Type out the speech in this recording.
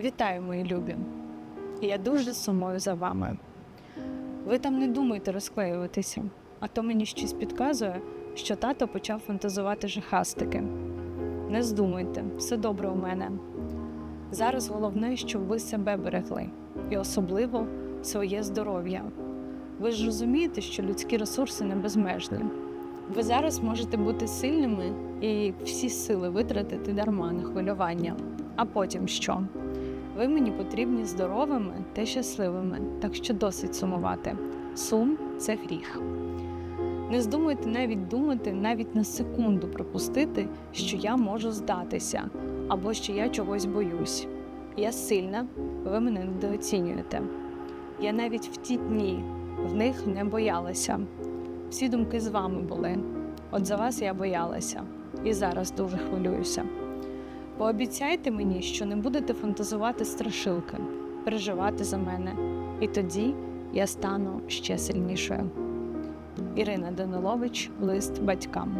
Вітаю, мої любі! Я дуже сумую за вами. Ви там не думайте розклеюватися, а то мені щось підказує, що тато почав фантазувати жахастики. Не здумуйте, все добре у мене. Зараз головне, щоб ви себе берегли, і особливо своє здоров'я. Ви ж розумієте, що людські ресурси не безмежні. Ви зараз можете бути сильними і всі сили витратити дарма на хвилювання. А потім що? Ви мені потрібні здоровими та щасливими, так що досить сумувати. Сум це гріх. Не здумуйте навіть думати, навіть на секунду пропустити, що я можу здатися або що я чогось боюсь. Я сильна, ви мене недооцінюєте. Я навіть в ті дні в них не боялася. Всі думки з вами були. От за вас я боялася і зараз дуже хвилююся. Пообіцяйте мені, що не будете фантазувати страшилки, переживати за мене, і тоді я стану ще сильнішою. Ірина Данилович, лист батькам.